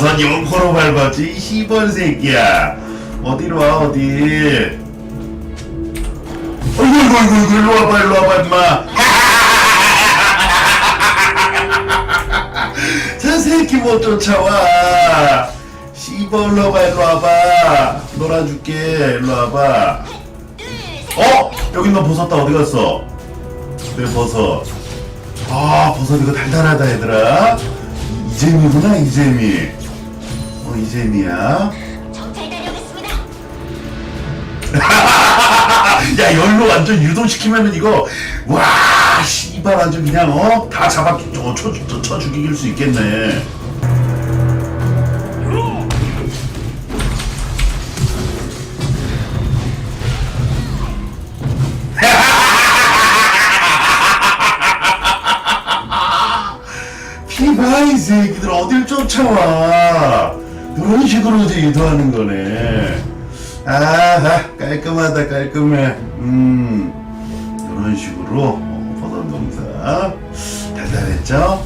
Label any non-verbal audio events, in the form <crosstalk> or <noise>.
버섯 용코로 밟았지? 10번 새끼야. 어디로 와 어디? 어이구 어이구 어이구 일로 와봐 일로 와봐 임마. <laughs> 저 새끼 못 쫓아와. 씨발 일로 와봐 일로 와봐. 놀아줄게 일로 와봐. 어? 여기 너 버섯다 어디 갔어? 내 버섯. 아 버섯 이거 달달하다 얘들아. 이재미구나 이재미 어 이재미야. 정찰 다녀오겠습니다. <laughs> 야 열로 완전 유도시키면은 이거 와 씨발 아주 그냥 어 다 잡아 쳐, 쳐, 쳐, 쳐 죽이길 수 있겠네. <laughs> 피봐 이 새끼들. 어딜 쫓아와 그런 식으로 이제 유도하는 거네. 아하 깔끔하다 깔끔해. 음 이런 식으로 어, 버섯 농사. 달달했죠